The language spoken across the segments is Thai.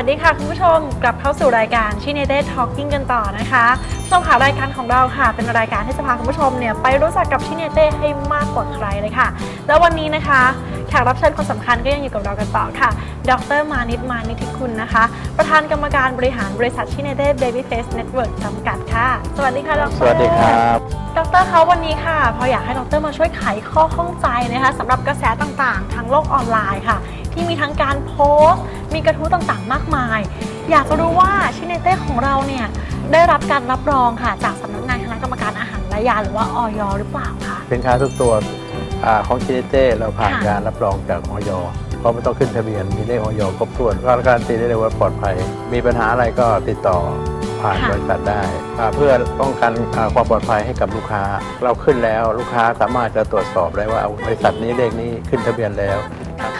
วัสดีค่ะคุณผู้ชมกลับเข้าสู่รายการชินเต้ทอล์กิ้งกันต่อนะคะผู้ชมค่ะรายการของเราค่ะ เป็นรายการที่จะพาคุณผู้ชมเนี่ยไปรู้จักกับชินเต้ให้มากกว่าใครเลยค่ะ แล้ววันนี้นะคะแขกรับเชิญคนสำคัญก็ยังอยู่กับเรากันต่อค่ะ ดรมานิตมานิติคุณนะคะ ธานกรรมการบริหารบริษัทชินเด Baby Face Network จำกัดค่ะ สวัสดีค่ะดรสวัสดีครับ ดรคะวันนี้ค่ะพออยากให้ดรมาช่วยไขข้อข้องใจนะคะสำหรับกระแสต่างๆ ทางโลกออนไลน์ค่ะ ที่มีทั้งการโพสต์ มีกระทู้ต่างๆ มากมาย อยากจะรู้ว่าชิเนเต้ของเราเนี่ยได้รับการรับรองค่ะ จากสำนักงานคณะกรรมการอาหารและยาหรือว่าออยหรือเปล่าคะสินค้าทุกตัวอาของชินิเต้เราผ่านค่ะการรับรองจากออย เพราะไม่ต้องขึ้นทะเบียนมีเลขออยครบถ้วนก็การันตีได้เลยว่าปลอดภัย มีปัญหาอะไรก็ติดต่อผ่านบริษัทได้อ่าเพื่อป้องกันอ่าความปลอดภัยให้กับลูกค้า เราขึ้นแล้วลูกค้าสามารถจะตรวจสอบได้ว่าบริษัทนี้เลขนี้ขึ้นทะเบียนแล้ว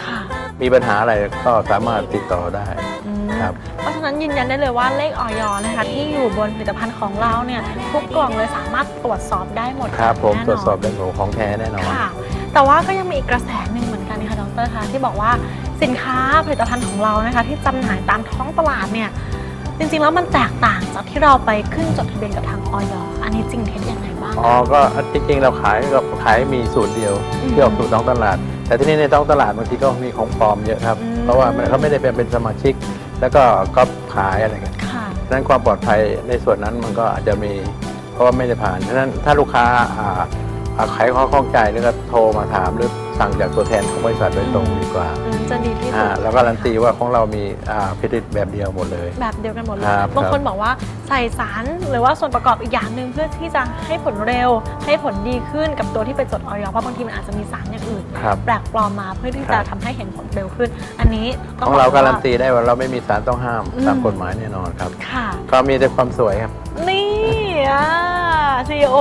ค่ะมีปัญหาอะไรก็สามารถติดต่อได้อืมครับเพราะฉะนั้นยืนยันได้เลยว่าเลขออยนะคะที่อยู่บนผลิตภัณฑ์ของเราเนี่ยทุกกล่องเลยสามารถตรวจสอบได้หมดครับผมแน่นนตรวจสอบได้ของแท้แน่นอนค่ะแต่ว่าก็ยังมีอีกกระแสหนึ่งเหมือ นกันค่ะดรคะที่บอกว่าสินค้าผลิตภัณฑ์ของเรานะคะ ที่จำหน่ายตามท้องตลาดเนี่ยจริงๆแล้วมันแตกต่างจากที่เราไปขึ้นจดทะเบียนกับทางออยอันนี้จริงเท็จยังไงบ้าง อ๋อ ก็จริงๆ เราขายก็ขายมีสูตรเดียวอืมที่ออกสู่ท้องตลาด แต่ที่นี่ในท้องตลาดบางทีก็มีของปลอมเยอะครับอืมเพราะว่ามันเขาไม่ได้เป็นเป็นสมาชิก แล้วก็ก๊อปขายอะไรเงี้ยค่ะฉะนั้นความปลอดภัยในส่วนนั้นมันก็อาจจะมี เพราะว่าไม่ได้ผ่าน ฉะนั้นถ้าลูกค้าอ่าอ่าขายข้อข้องใจหรือก็โทรมาถามหรือ สั่งจากตัวแทนของบริษัทโดยตรงดีกว่า อืมจะดีที่สุอ่าด แล้วก็การันตีว่าของเรามีอ่าผลิตแบบเดียวหมดเลย แบบเดียวกันหมดเลย ครับบางคนบอกว่าใส่สารหรือว่าส่วนประกอบอีกอย่างหนึ่งเพื่อที่จะให้ผลเร็ว ให้ผลดีขึ้นกับตัวที่ไปจดออยเพราะบางทีมันอาจจะมีสารอย่างอื่น ครับแปลกปลอมมาเพื่อที่ครัจะบทำให้เห็นผลเร็วขึ้น อันนี้ต้ของเราบว่ การันตีได้ว่าเราไม่มีสารต้องห้ามอืม ตามกฎหมายแน่นอนครับค่ะ ก็มีแต่ความสวยครับ นี่อ่า CEO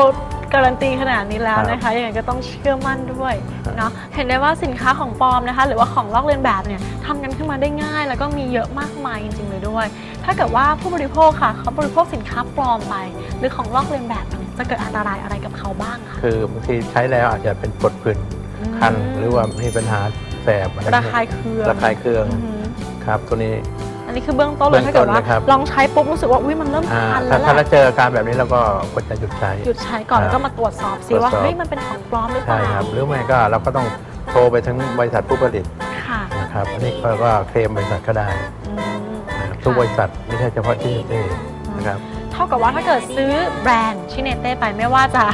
การันตีขนาดนี้แล้วครับนะคะยังไงก็ต้องเชื่อมั่นด้วยครับเนาะเห็นได้ว่าสินค้าของปลอมนะคะ หรือว่าของลอกเลียนแบบเนี่ยทำกันขึ้นมาได้ง่าย แล้วก็มีเยอะมากมายจริงๆเลยด้วย ถ้าเกิดว่าผู้บริโภคค่ะ เขาบริโภคสินค้าปลอมไป หรือของลอกเลียนแบบเนี่ยจะเกิดอันตรายอะไรกับเขาบ้างคะคือบางทีใช้แล้วอาจจะเป็นปวดผื่นคันหรือว่ามีปัญหาแสบอะไรระคายเคืองระคายเคืองอือหือครับตัวนี้ อันนี้คือเบื้องต้นเลยเบื้องถ้าเกิดต้นว่านะครับ ลองใช้ปุ๊บรู้สึกว่าอุ้ยมันเริ่มอ่าคันถ้าแล้วแหถ้าเราละเจออาการแบบนี้เราก็ควรจะหยุดใช้ หยุดใช้ก่อนครับแล้วก็มาตรวจสอบซิตรวจว่าสอบ เฮ้ยมันเป็นของปลอมหรือเปใช่ล่าครับหรือไม่ก็เราก็ต้องโทรไปถึงบริษัทผู้ผลิตค่ะนะครับอันนี้ก็ก็เคลมบริษัทก็ได้อืมนะครับทุกบริษัทไม่ใช่เฉพาะที่เต้นะครับ เท่ากับว่าถ้าเกิดซื้อแบรนด์ชิเนเต้ไปไม่ว่าจะ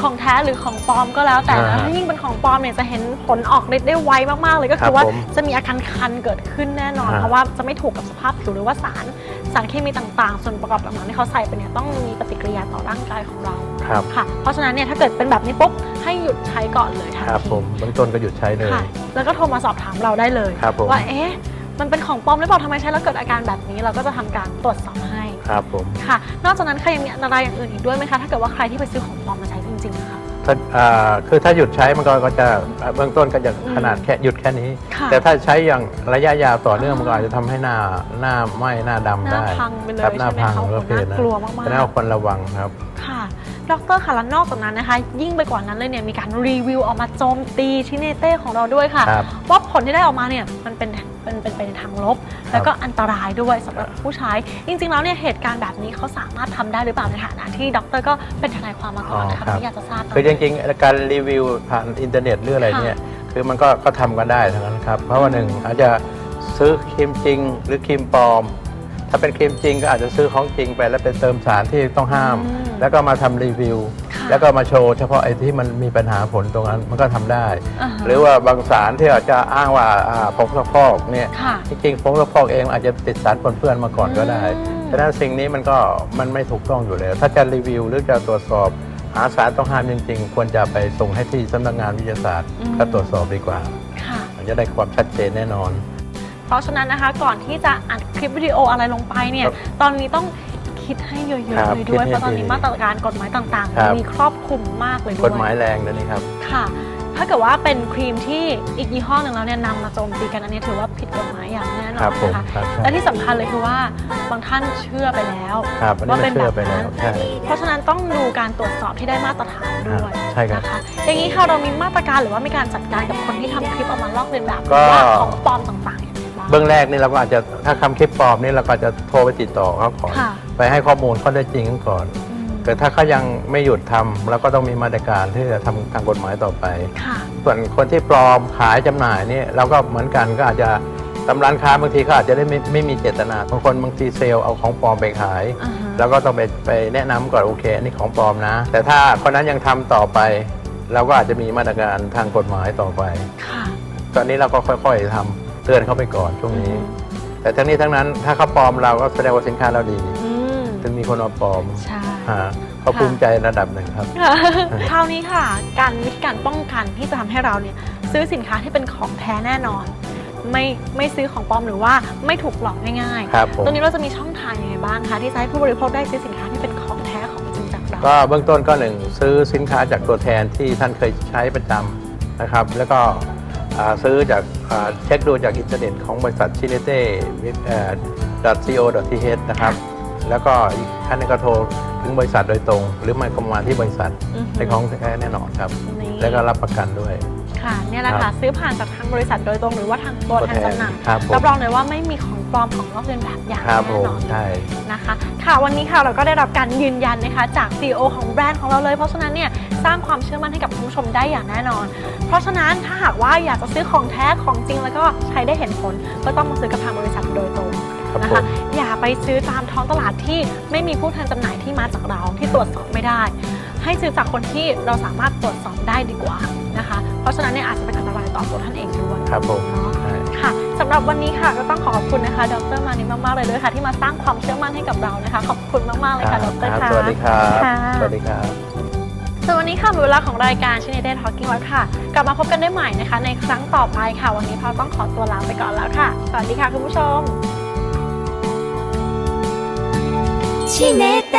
ของแท้หรือของปลอมก็แล้วแต่นะอ่าถ้ายิ่งเป็นของปลอมเนี่ยจะเห็นผลออกฤทธิ์ได้ไวมากๆเลยก็ครัคืบอว่าผมจะมีอาการคันเกิดขึ้นแน่นอน อ่า เพราะว่าจะไม่ถูกกับสภาพผิวหรือว่าสารสารเคมีต่างๆ ส่วนประกอบต่างๆที่เขาใส่ไปเนี่ยต้องมีปฏิกิริยาต่อร่างกายของเราครับ ค่ะ เพราะฉะนั้นเนี่ยถ้าเกิดเป็นแบบนี้ปุ๊บให้หยุดใช้ก่อนเลยทันครับที ผมเบื้องต้นก็หยุดใช้เลย ค่ะแล้วก็โทรมาสอบถามเราได้เลย ครับผม ว่าเอ๊ะมันเป็นของปลอมหรือเปล่าทำไมใช้แล้วเกิดอาการแบบนี้ เราก็จะทำการตรวจสอบให้ครับผม ค่ะ นอกจากนั้นใครยังมีอันตรายอย่างอื่นอีกด้วยไหมคะถ้าเกิดว่าใครที่ไปซื้อของปลอมมาใช้จริงๆนะคะ ถ้าอ่าคือถ้าหยุดใช้มันก็ก็จะอ่าเบื้องต้นก็จะอืมขนาดแค่หยุดแค่นี้ ค่ะ แต่ถ้าใช้อย่างระยะยาวต่อเนื่องอ่ามัมันก็อาจจะทำให้หน้าหน้าไหม้หน้าดำหน้าได้พังไปเลยครับหน้าใช่ไหมพังคะก็โอ้โหเป็นน่ากลัวมากๆ ฉะนั้นควรระวังครับ ค่ะ ดรค่ะแล้วนอกจากนั้นนะคะ ยิ่งไปกว่านั้นเลยเนี่ยมีการรีวิวออกมาโจมตีชิเนเต้ของเราด้วยค่ะ ครับว่าผลที่ได้ออกมาเนี่ยมันเป็นเป็นเป็นไปในทางลบ แล้วก็อันตรายด้วยสำหรับผู้ใช้ จริง ๆ แล้วเนี่ยเหตุการณ์แบบนี้เขาสามารถทำได้หรือเปล่าในฐานะที่ดรก็เป็นทนายความมาก่อนนะคะอ๋อครับไม่อยากจะทราบคือจริงๆการรีวิวผ่านอินเทอร์เน็ตหรืออะไรเนี่ยคือมันก็ก็ทำกันได้ทั้งนั้นครับ เพราะว่าหนึ่งอาจจะซื้อครีมจริงหรือครีมปลอม ถ้าเป็นครีมจริงก็อาจจะซื้อของจริงไปแล้วไปเติมสารที่ต้องห้าม อืมแล้วก็มาทำรีวิว ค่ะแล้วก็มาโชว์เฉพาะไอ้ที่มันมีปัญหาผลตรงนั้นมันก็ทำได้าฮะหรือว่าบางสารที่อาจจะอ้างว่าอ่าผงซักฟอกเนี่ยค่ะ จริงๆผงซักฟอกเองอาจจะติดสารปนเปื้อนมาก่อนก็ได้อืม ฉะนั้นสิ่งนี้มันก็มันไม่ถูกต้องอยู่แล้ว ถ้าจะรีวิวหรือจะตรวจสอบ หาสารต้องห้ามจริง ๆ ควรจะไปส่งให้ที่สำนักงานวิทยาศาสตร์อืม ก็ตรวจสอบดีกว่าค่ะ มันจะได้ความชัดเจนแน่นอนเพ ราะฉะนั้นนะคะ ก่อนที่จะอัดคลิปวิดีโออะไรลงไปเนี่ย ครับตอนนี้ต้องคิดให้เยอะครัๆบเลยด้วยคิดให้เพราะตอนนี้ดีมาตรการกฎหมายต่างครับ ๆ มีครอบคลุมมากเลยด้วย กฎหมายแรงนะนี่ครับ ค่ะ ถ้าเกิดว่าเป็นครีมที่อีกยี่ห้อหนึ่งแล้วเนี่ยนำมาโจมตีกันอันนี้ถือว่าผิดกฎหมายอย่างแน่นอครันบผมนะคะครับใช่และที่สำคัญเลยคือว่าบางท่านเชื่อไปแล้ว ครับอันนี้ว่าไม่เป็นเชื่อแบบไปแล้วนั้นใช่ เพราะฉะนั้นต้องดูการตรวจสอบที่ได้มาตรฐานด้วยใช่ครับนะคะอย่างนี้ค่ะเรามีมาตรการหรือว่ามีการจัดการกับคนที่ทำคลิปออกมาลอกเลียนแบบหก็รือว่าของปลอมต่างๆ อย่างไรบ้างเบื้องแรกนี่เราก็อาจจะถ้าคำคลิปปลอมนี่เราก็จะโทรไปติดต่อเขาก่อนค่ะ ไปให้ข้อมูลข้อได้จริงก่อนอืมแต่ถ้าเขายังไม่หยุดทำเราก็ต้องมีมาตรการที่จะทำทางกฎหมายต่อไป ค่ะ ส่วนคนที่ปลอมขายจำหน่ายนี่เราก็เหมือนกันก็อาจจะตำร้านค้าบางทีเขาอาจจะได้ไม่ไม่มีเจตนาบางคนบางทีเซลล์เอาของปลอมไปขาย อ่าฮะ แล้วก็ต้องไปไปแนะนำก่อนโอเคอันนี้ของปลอมนะ แต่ถ้าคนนั้นยังทำต่อไป เราก็อาจจะมีมาตรการทางกฎหมายต่อไป ค่ะ ตอนนี้เราก็ค่อยๆทำ เตือนเขาไปก่อนช่วงนี้ แต่ทั้งนี้ทั้งนั้นถ้าเขาปลอมเราก็แสดงว่าสินค้าเราดี อืมถึงมีคนเอาปลอมใช่ อ่าก็ภูมิใจระดับหนึ่งครับ ค่ะคราวนี้ค่ะ การวิธีการป้องกันที่จะทำให้เราเนี่ยซื้อสินค้าที่เป็นของแท้แน่นอน ไม่ไม่ซื้อของปลอมหรือว่าไม่ถูกหลอกง่ายครับผมตรงนี้เราจะมีช่องทางยังไงบ้างคะที่จะให้ผู้บริโภคได้ซื้อสินค้าที่เป็นของแท้ของจริงจากเรา ก็เบื้องต้นก็หนึ่งซื้อสินค้าจากตัวแทนที่ท่านเคยใช้ประจำนะครับ แล้วก็อ่า ซื้อจากอ่าเช็คดูจากอินเทอร์เน็ตของบริษัทชิเนเต้ .co.th นะครับ แล้วก็อีกท่านหนึงก็โทรถึงบริษัทโดยตรง หรือไม่ก็มาที่บริษัทอือฮึในของแท้แน่นอนครับนี่แล้วก็รับประกันด้วย ค่ะเนี่ยแหละครัค่ะบซื้อผ่านจากทางบริษัทโดยตรงหรือว่าทางตัวแทนจำหน่ายครับผมรับรองเลยว่าไม่มีของปลอมของลอกเลียนแบบอย่างครับผแน่มนอน ใช่ นะคะค่ะวันนี้ค่ะเราก็ได้รับการยืนยันนะคะจาก CEO ของแบรนด์ของเราเลย เพราะฉะนั้นเนี่ยสร้างความเชื่อมั่นให้กับคุณผู้ชมได้อย่างแน่นอน เพราะฉะนั้นถ้าหากว่าอยากจะซื้อของแท้ของจริงแล้วก็ใช้ได้เห็นผล ก็ต้องมาซื้อกับทางบริษัทโดยตรงครับนะผคะม อย่าไปซื้อตามท้องตลาดที่ไม่มีผู้แทนจำหน่ายที่มาจากเราที่ตรวจสอบไม่ได้ ให้ซื้อจากคนที่เราสามารถตรวจสอบได้ดีกว่านะคะ เพราะฉะนั้นเนี่ยอาจจะเป็นอันตรายต่อตัวท่านเองด้วยครับผมเนาะค่ะสำหรับวันนี้ค่ะก็ต้องขอขอบคุณนะคะ ดรมานิมากๆเลยด้วยค่ะ ที่มาสร้างความเชื่อมั่นให้กับเรานะคะ ขอบคุณมากๆเลยค่ะดรค่ะสวัสดีครับสวัสดีครับส่วนวันนี้ค่ะเวลาของรายการชินเดย์ทอล์กิ้งวันค่ะ กลับมาพบกันได้ใหม่นะคะ ในครั้งต่อไปค่ะ วันนี้พราต้องขอตัวลาไปก่อนแล้วค่ะ สวัสดีค่ะคุณผู้ชมชินเด